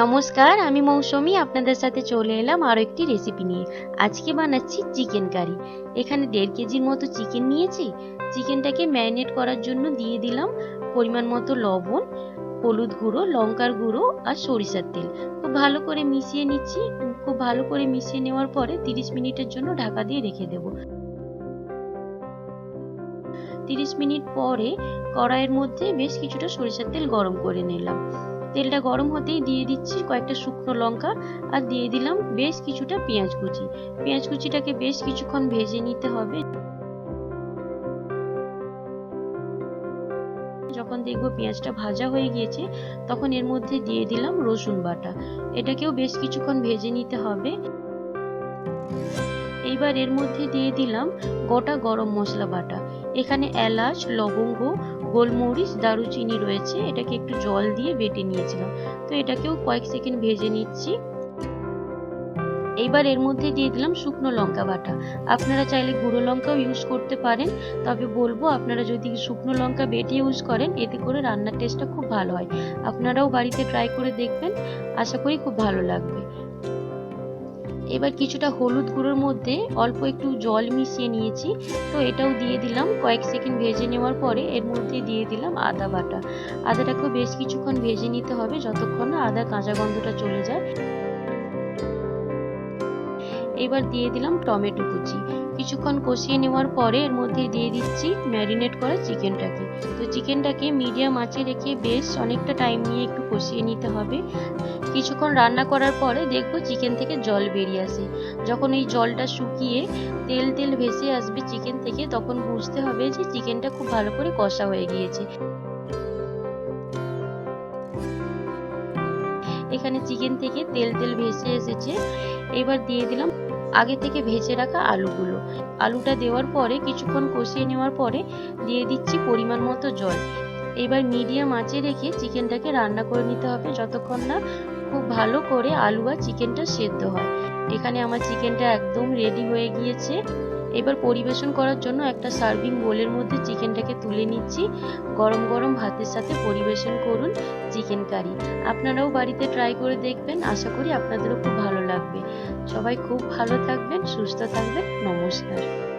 নমস্কার, আমি মৌসুমি, আপনাদের সাথে চলে এলাম আরও একটি রেসিপি নিয়ে। আজকে বানাচ্ছি চিকেন কারি এখানে দেড় কেজির মতো চিকেন নিয়েছি। চিকেনটাকে ম্যারিনেট করার জন্য দিয়ে দিলাম পরিমাণ মতো লবণ, হলুদ গুঁড়ো, লঙ্কার গুঁড়ো আর সরিষার তেল। খুব ভালো করে মিশিয়ে নিচ্ছি। খুব ভালো করে মিশিয়ে নেওয়ার পরে তিরিশ মিনিটের জন্য ঢাকা দিয়ে রেখে দেবো। তিরিশ মিনিট পরে কড়াইয়ের মধ্যে বেশ কিছুটা সরিষার তেল গরম করে নিলাম। তেলটা গরম হতেই দিয়ে দিচ্ছি কয়েকটা শুকনো লঙ্কা আর দিয়ে দিলাম বেশ কিছুটা পেঁয়াজ কুচি। পেঁয়াজ কুচিটাকে বেশ কিছুক্ষণ ভেজে নিতে হবে। যখন দেখব পেঁয়াজটা ভাজা হয়ে গিয়েছে, তখন এর মধ্যে দিয়ে দিলাম রসুন বাটা। এটাকেও বেশ কিছুক্ষণ ভেজে নিতে হবে। এইবার এর মধ্যে দিয়ে দিলাম গোটা গরম মশলা বাটা। এখানে এলাচ, লবঙ্গ গোলমরিচ, দারুচিনি রয়েছে, এটাকে একটু জল দিয়ে বেটে নিয়েছিলাম। তো এটাকেও কয়েক সেকেন্ড ভেজে নিচ্ছি। এইবার এর মধ্যে দিয়ে দিলাম শুকনো লঙ্কা বাটা। আপনারা চাইলে গুঁড়ো লঙ্কাও ইউজ করতে পারেন, তবে বলব আপনারা যদি শুকনো লঙ্কা বেটে ইউজ করেন, এতে করে রান্নার টেস্টটা খুব ভালো হয়। আপনারাও বাড়িতে ট্রাই করে দেখবেন, আশা করি খুব ভালো লাগবে। এবার কিছুটা হলুদ গুঁড়োর মধ্যে অল্প একটু জল মিশিয়ে নিয়েছি। তো এটাও দিয়ে দিলাম। কয়েক সেকেন্ড ভেজে নেওয়ার পরে এর মধ্যে দিয়ে দিলাম আদা বাটা। আদাটাকেও বেশ কিছুক্ষণ ভেজে নিতে হবে যতক্ষণ না আদার কাঁচা গন্ধটা চলে যায়। এবার দিয়ে দিলাম টমেটো কুচি। কিছুক্ষণ কষিয়ে নেওয়ার পরে এর মধ্যে দিয়ে দিচ্ছি ম্যারিনেট করা চিকেনটাকে। তো চিকেনটাকে মিডিয়াম আঁচে রেখে বেশ অনেকটা টাইম নিয়ে একটু কষিয়ে নিতে হবে। কিছুক্ষণ রান্না করার পরে দেখব চিকেন থেকে জল বেরিয়ে আসে। যখন এই জলটা শুকিয়ে তেল তেল ভেসে আসবে চিকেন থেকে, তখন বুঝতে হবে যে চিকেনটা খুব ভালো করে কষা হয়ে গিয়েছে। এখানে চিকেন থেকে তেল তেল ভেসে এসেছে। এবার দিয়ে দিলাম আগে থেকে ভেজে রাখা আলুগুলো। আলুটা দেওয়ার পরে, কিছুক্ষণ কষিয়ে নেওয়ার পরে দিয়ে দিচ্ছি পরিমাণ মতো জল। এবার মিডিয়াম আঁচে রেখে চিকেনটাকে রান্না করে নিতে হবে যতক্ষণ না খুব ভালো করে আলু আর চিকেনটা সেদ্ধ হয়। এখানে আমার চিকেনটা একদম রেডি হয়ে গিয়েছে। এবার পরিবেশন করার জন্য একটা সার্ভিং বোলের মধ্যে চিকেনটাকে তুলে নিচ্ছি। গরম গরম ভাতের সাথে পরিবেশন করুন চিকেন কারি। আপনারাও বাড়িতে ট্রাই করে দেখবেন। আশা করি আপনাদেরও খুব ভালো লাগবে। সবাই খুব ভালো থাকবেন সুস্থ থাকবেন নমস্কার।